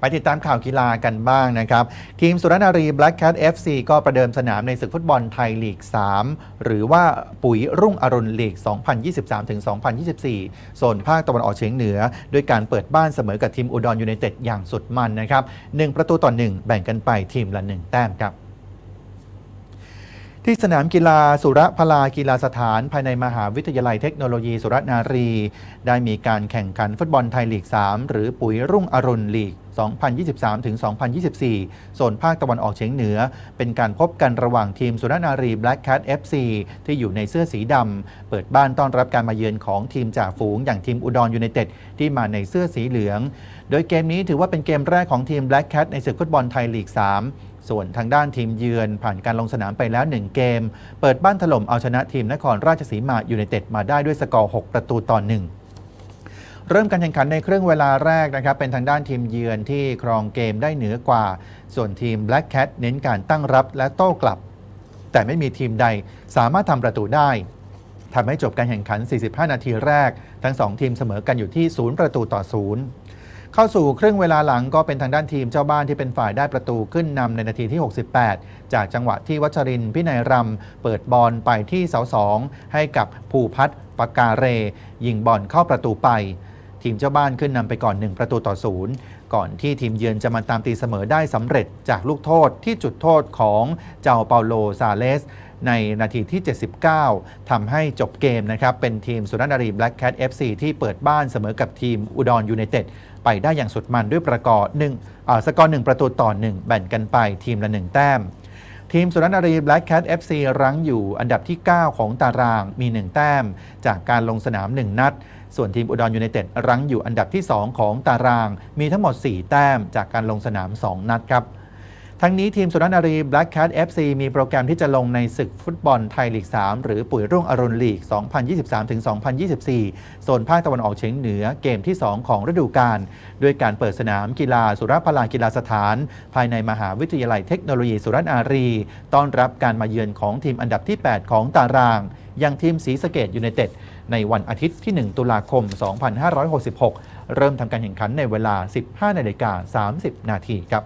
ไปติดตามข่าวกีฬากันบ้างนะครับ ทีมสุรนารี Black Cat FC ก็ประเดิมสนามในศึกฟุตบอลไทยลีก 3 หรือว่าปุ๋ยรุ่งอรุณลีก 2023-2024 โซนภาคตะวันออกเฉียงเหนือ ด้วยการเปิดบ้านเสมอกับทีมอุดรยูไนเต็ดอย่างสุดมันนะครับ1ประตูต่อ 1 แบ่งกันไปทีมละ 1 แต้มครับ ที่สนามกีฬาสุรพลากีฬาสถานภายในมหาวิทยาลัยเทคโนโลยีสุรนารี ได้มีการแข่งขันฟุตบอลไทยลีก 3 หรือปุ๋ยรุ่งอรุณลีก 2023-2024 โซนภาคตะวันออกเฉียงเหนือ เป็นการพบกันระหว่างทีมสุรนารี Black Cat FC ที่อยู่ในเสื้อสีดำ เปิดบ้านต้อนรับการมาเยือนของทีมจ่าฝูง อย่างทีมอุดรยูไนเต็ดที่มาในเสื้อสีเหลือง โดยเกมนี้ถือว่าเป็นเกมแรกของทีม Black Cat ในศึกฟุตบอลไทยลีก 3 ส่วนทางด้านทีมเยือนผ่านการลงสนามไปแล้ว 1 เกม เปิดบ้านถล่มเอาชนะทีมนครราชสีมายูไนเต็ดมาได้ด้วยสกอร์ 6 ประตูต่อ1เริ่มการแข่งขันในครึ่งเวลาแรกนะครับ เป็นทางด้านทีมเยือนที่ครองเกมได้เหนือกว่า ส่วนทีม Black Cat เน้นการตั้งรับและโต้กลับ แต่ไม่มีทีมใดสามารถทำประตูได้ทำให้จบการแข่งขัน 45 นาทีแรก ทั้ง 2 ทีมเสมอกันอยู่ที่ 0 ประตูต่อ 0 เข้าสู่ครึ่งเวลาหลังก็เป็นทางด้านทีมเจ้าบ้านที่เป็นฝ่ายได้ประตูขึ้นนำในนาทีที่ 68 จากจังหวะที่วัชรินพินัยรำเปิดบอลไปที่เสาสองให้กับภูพัฒน์ปากาเร ยิงบอลเข้าประตูไป ทีมเจ้าบ้านขึ้นนำไปก่อน 1 ประตูต่อศูนย์ก่อนที่ทีมเยือนจะมาตามตีเสมอได้สำเร็จจากลูกโทษที่จุดโทษของเจ้าเปาโลซาเลส ในนาทีที่ 79ทำให้จบเกมนะครับ เป็นทีมสุรนารี Black Cat FC ที่เปิดบ้านเสมอกับทีมอุดรยูไนเต็ดไปได้อย่างสุดมันด้วยประกอบหนึ่งอ่าสกอร์1ประตูต่อ1แบ่งกันไปทีมละ1แต้ม ทีมสุรนารี Black Cat FC รั้งอยู่อันดับที่ 9 ของตารางมี 1 แต้ม จากการลงสนาม 1 นัด ส่วนทีมอุดรยูไนเต็ดรั้งอยู่อันดับที่ 2 ของตาราง มีทั้งหมด 4 แต้มจากการลงสนาม 2 นัดครับ ทั้งนี้ทีมสุรนารี Black Cat FC มีโปรแกรมที่จะลงในศึกฟุตบอลไทยลีก 3 หรือปุ๋ยรุ่งอรุณลีก 2023-2024 โซนภาคตะวันออกเฉียงเหนือเกมที่ 2 ของฤดูกาลด้วยการเปิดสนามกีฬาสุรพลากีฬาสถาน ภายในมหาวิทยาลัยเทคโนโลยีสุรนารี ต้อนรับการมาเยือนของทีมอันดับที่ 8 ของตารางย่างทีมศรีสะเกดยูไนเต็ดในวันอาทิตย์ที่ 1 ตุลาคม 2566 เริ่มทำการแข่งขันในเวลา 15นาฬิกา30 นาทีครับ